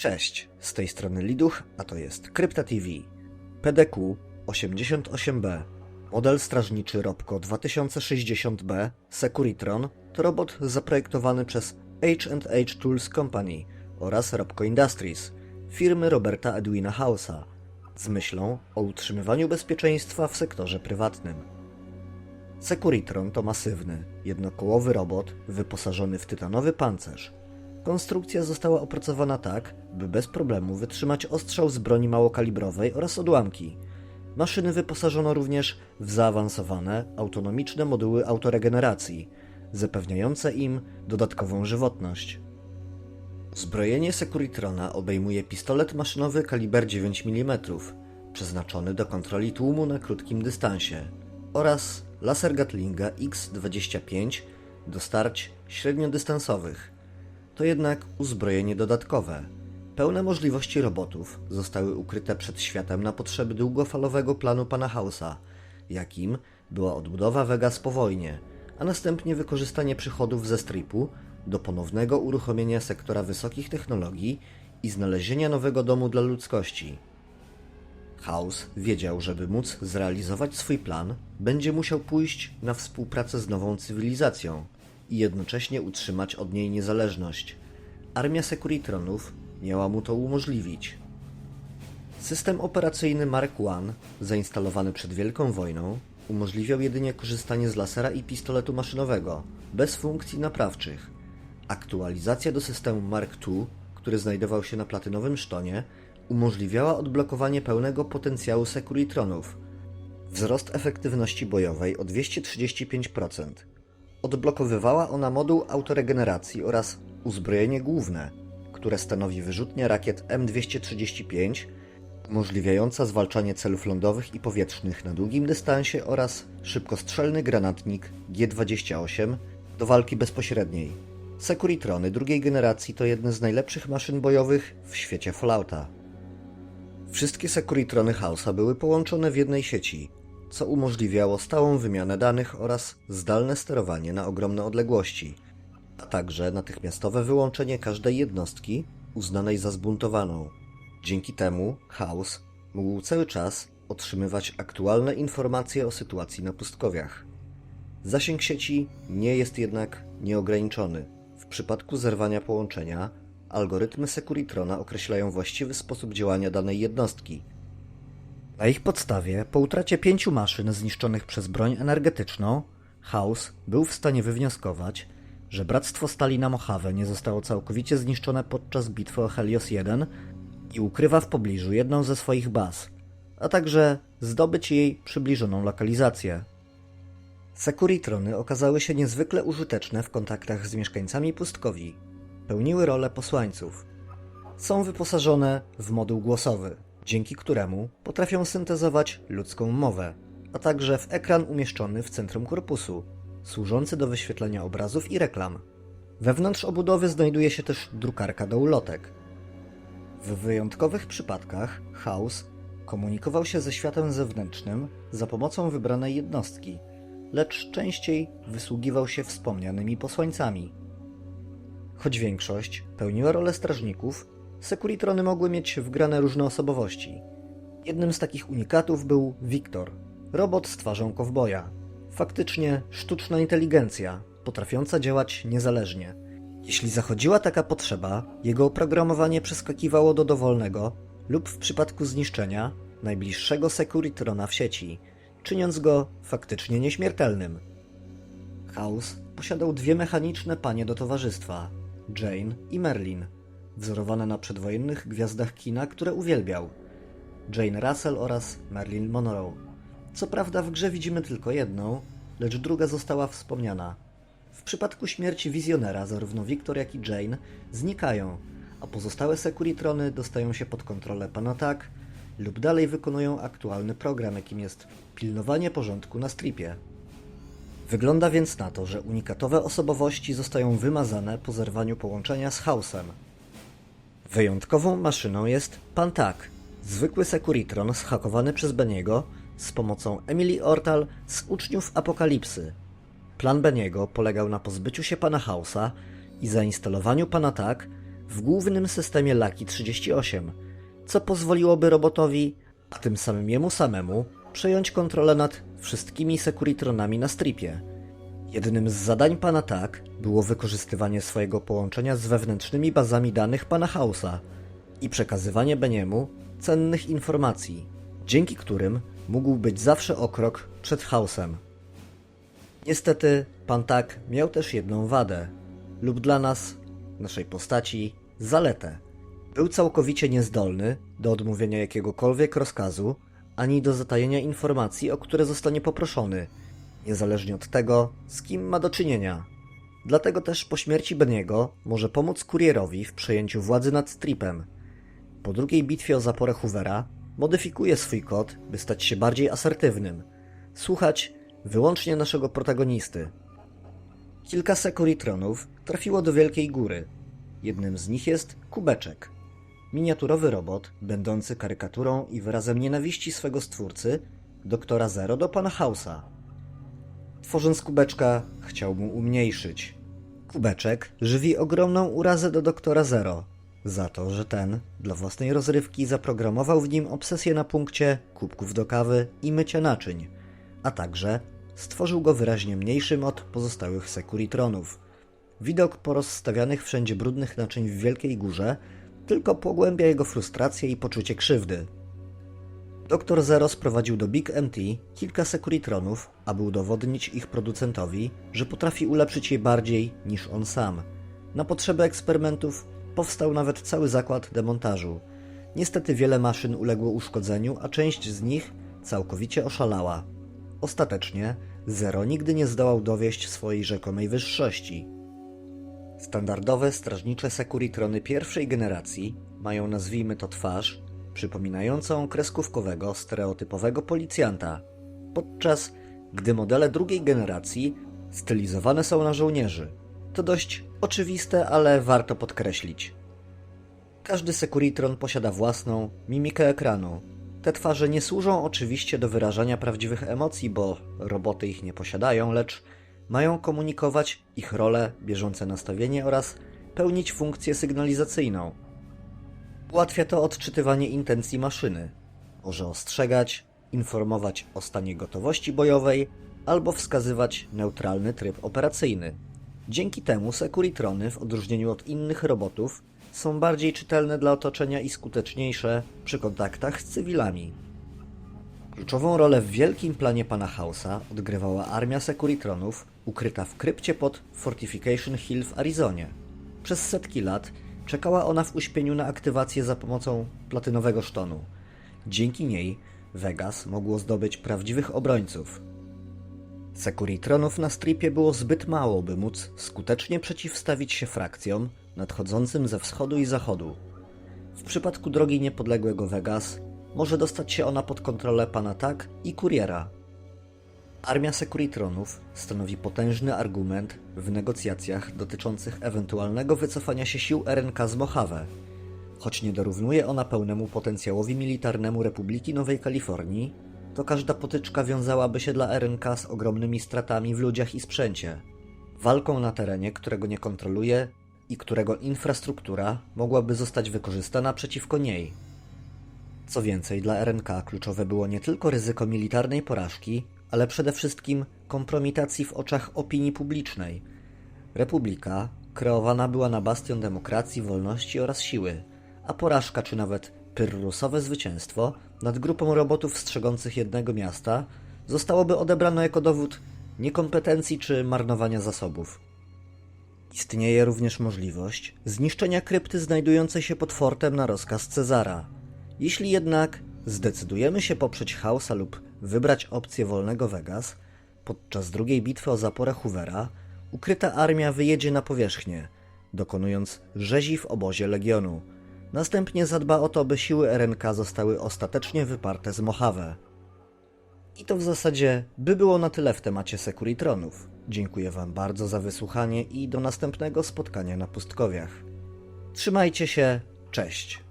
Cześć, z tej strony Liduch, a to jest Krypta TV. PDQ 88B, model strażniczy Robco 2060B Securitron to robot zaprojektowany przez H&H Tools Company oraz Robco Industries, firmy Roberta Edwina House'a, z myślą o utrzymywaniu bezpieczeństwa w sektorze prywatnym. Securitron to masywny, jednokołowy robot wyposażony w tytanowy pancerz. Konstrukcja została opracowana tak, by bez problemu wytrzymać ostrzał z broni małokalibrowej oraz odłamki. Maszyny wyposażono również w zaawansowane, autonomiczne moduły autoregeneracji, zapewniające im dodatkową żywotność. Uzbrojenie Securitrona obejmuje pistolet maszynowy kaliber 9 mm, przeznaczony do kontroli tłumu na krótkim dystansie, oraz laser Gatlinga X-25 do starć średniodystansowych. To jednak uzbrojenie dodatkowe. Pełne możliwości robotów zostały ukryte przed światem na potrzeby długofalowego planu pana Hausa, jakim była odbudowa Vegas po wojnie, a następnie wykorzystanie przychodów ze stripu do ponownego uruchomienia sektora wysokich technologii i znalezienia nowego domu dla ludzkości. House wiedział, żeby móc zrealizować swój plan, będzie musiał pójść na współpracę z nową cywilizacją i jednocześnie utrzymać od niej niezależność. Armia Securitronów miała mu to umożliwić. System operacyjny Mark I, zainstalowany przed Wielką Wojną, umożliwiał jedynie korzystanie z lasera i pistoletu maszynowego, bez funkcji naprawczych. Aktualizacja do systemu Mark II, który znajdował się na platynowym sztonie, umożliwiała odblokowanie pełnego potencjału Securitronów. Wzrost efektywności bojowej o 235%. Odblokowywała ona moduł autoregeneracji oraz uzbrojenie główne, które stanowi wyrzutnia rakiet M235, umożliwiająca zwalczanie celów lądowych i powietrznych na długim dystansie oraz szybkostrzelny granatnik G28 do walki bezpośredniej. Securitrony drugiej generacji to jedne z najlepszych maszyn bojowych w świecie Fallouta. Wszystkie Securitrony House'a były połączone w jednej sieci, co umożliwiało stałą wymianę danych oraz zdalne sterowanie na ogromne odległości, a także natychmiastowe wyłączenie każdej jednostki uznanej za zbuntowaną. Dzięki temu House mógł cały czas otrzymywać aktualne informacje o sytuacji na pustkowiach. Zasięg sieci nie jest jednak nieograniczony. W przypadku zerwania połączenia algorytmy Securitrona określają właściwy sposób działania danej jednostki. Na ich podstawie, po utracie pięciu maszyn zniszczonych przez broń energetyczną, House był w stanie wywnioskować, że Bractwo Stali na nie zostało całkowicie zniszczone podczas bitwy o Helios 1 i ukrywa w pobliżu jedną ze swoich baz, a także zdobyć jej przybliżoną lokalizację. Securitrony okazały się niezwykle użyteczne w kontaktach z mieszkańcami pustkowi. Pełniły rolę posłańców. Są wyposażone w moduł głosowy, dzięki któremu potrafią syntezować ludzką mowę, a także w ekran umieszczony w centrum korpusu, służący do wyświetlenia obrazów i reklam. Wewnątrz obudowy znajduje się też drukarka do ulotek. W wyjątkowych przypadkach House komunikował się ze światem zewnętrznym za pomocą wybranej jednostki, lecz częściej wysługiwał się wspomnianymi posłańcami. Choć większość pełniła rolę strażników, Securitrony mogły mieć wgrane różne osobowości. Jednym z takich unikatów był Victor, robot z twarzą kowboja. Faktycznie sztuczna inteligencja, potrafiąca działać niezależnie. Jeśli zachodziła taka potrzeba, jego oprogramowanie przeskakiwało do dowolnego lub w przypadku zniszczenia najbliższego Securitrona w sieci, czyniąc go faktycznie nieśmiertelnym. House posiadał dwie mechaniczne panie do towarzystwa, Jane i Merlin, wzorowane na przedwojennych gwiazdach kina, które uwielbiał. Jane Russell oraz Marilyn Monroe. Co prawda w grze widzimy tylko jedną, lecz druga została wspomniana. W przypadku śmierci wizjonera zarówno Victor jak i Jane znikają, a pozostałe Securitrony dostają się pod kontrolę Panatak lub dalej wykonują aktualny program, jakim jest pilnowanie porządku na stripie. Wygląda więc na to, że unikatowe osobowości zostają wymazane po zerwaniu połączenia z Hausem. Wyjątkową maszyną jest Pantak, zwykły Securitron zhakowany przez Beniego z pomocą Emily Ortal z Uczniów Apokalipsy. Plan Beniego polegał na pozbyciu się pana Hausa i zainstalowaniu pana tak w głównym systemie Laki 38, co pozwoliłoby robotowi, a tym samym jemu samemu, przejąć kontrolę nad wszystkimi Securitronami na stripie. Jednym z zadań pana Tak było wykorzystywanie swojego połączenia z wewnętrznymi bazami danych pana Hausa i przekazywanie Beniemu cennych informacji, dzięki którym mógł być zawsze o krok przed chaosem. Niestety, pan Tak miał też jedną wadę, lub dla nas, naszej postaci, zaletę. Był całkowicie niezdolny do odmówienia jakiegokolwiek rozkazu, ani do zatajenia informacji, o które zostanie poproszony, niezależnie od tego, z kim ma do czynienia. Dlatego też po śmierci Beniego może pomóc kurierowi w przejęciu władzy nad Stripem. Po drugiej bitwie o zaporę Hoovera modyfikuje swój kod, by stać się bardziej asertywnym. Słuchać wyłącznie naszego protagonisty. Kilka Securitronów trafiło do Wielkiej Góry. Jednym z nich jest Kubeczek. Miniaturowy robot, będący karykaturą i wyrazem nienawiści swego stwórcy, doktora Zero do pana Hausa. Tworząc kubeczka, chciał mu umniejszyć. Kubeczek żywi ogromną urazę do doktora Zero za to, że ten dla własnej rozrywki zaprogramował w nim obsesję na punkcie kubków do kawy i mycia naczyń, a także stworzył go wyraźnie mniejszym od pozostałych Securitronów. Widok porozstawianych wszędzie brudnych naczyń w Wielkiej Górze tylko pogłębia jego frustrację i poczucie krzywdy. Doktor Zero sprowadził do Big MT kilka Securitronów, aby udowodnić ich producentowi, że potrafi ulepszyć je bardziej niż on sam. Na potrzeby eksperymentów powstał nawet cały zakład demontażu. Niestety wiele maszyn uległo uszkodzeniu, a część z nich całkowicie oszalała. Ostatecznie Zero nigdy nie zdołał dowieść swojej rzekomej wyższości. Standardowe strażnicze Securitrony pierwszej generacji mają nazwijmy to twarz, przypominającą kreskówkowego, stereotypowego policjanta, podczas gdy modele drugiej generacji stylizowane są na żołnierzy. To dość oczywiste, ale warto podkreślić. Każdy Securitron posiada własną mimikę ekranu. Te twarze nie służą oczywiście do wyrażania prawdziwych emocji, bo roboty ich nie posiadają, lecz mają komunikować ich rolę, bieżące nastawienie oraz pełnić funkcję sygnalizacyjną. Ułatwia to odczytywanie intencji maszyny. Może ostrzegać, informować o stanie gotowości bojowej albo wskazywać neutralny tryb operacyjny. Dzięki temu Securitrony, w odróżnieniu od innych robotów, są bardziej czytelne dla otoczenia i skuteczniejsze przy kontaktach z cywilami. Kluczową rolę w wielkim planie pana Hausa odgrywała armia Securitronów ukryta w krypcie pod Fortification Hill w Arizonie. Przez setki lat czekała ona w uśpieniu na aktywację za pomocą platynowego sztonu. Dzięki niej Vegas mogło zdobyć prawdziwych obrońców. Securitronów na stripie było zbyt mało, by móc skutecznie przeciwstawić się frakcjom nadchodzącym ze wschodu i zachodu. W przypadku drogi niepodległego Vegas może dostać się ona pod kontrolę pana Tak i kuriera. Armia Securitronów stanowi potężny argument w negocjacjach dotyczących ewentualnego wycofania się sił RNK z Mojave. Choć nie dorównuje ona pełnemu potencjałowi militarnemu Republiki Nowej Kalifornii, to każda potyczka wiązałaby się dla RNK z ogromnymi stratami w ludziach i sprzęcie. Walką na terenie, którego nie kontroluje i którego infrastruktura mogłaby zostać wykorzystana przeciwko niej. Co więcej, dla RNK kluczowe było nie tylko ryzyko militarnej porażki, ale przede wszystkim kompromitacji w oczach opinii publicznej. Republika kreowana była na bastion demokracji, wolności oraz siły, a porażka czy nawet pyrrusowe zwycięstwo nad grupą robotów strzegących jednego miasta zostałoby odebrane jako dowód niekompetencji czy marnowania zasobów. Istnieje również możliwość zniszczenia krypty znajdującej się pod fortem na rozkaz Cezara. Jeśli jednak zdecydujemy się poprzeć Hausa lub wybrać opcję wolnego Vegas, podczas drugiej bitwy o zaporę Hoovera ukryta armia wyjedzie na powierzchnię, dokonując rzezi w obozie Legionu. Następnie zadba o to, by siły RNK zostały ostatecznie wyparte z Mojave. I to w zasadzie by było na tyle w temacie Securitronów. Dziękuję Wam bardzo za wysłuchanie i do następnego spotkania na pustkowiach. Trzymajcie się, cześć!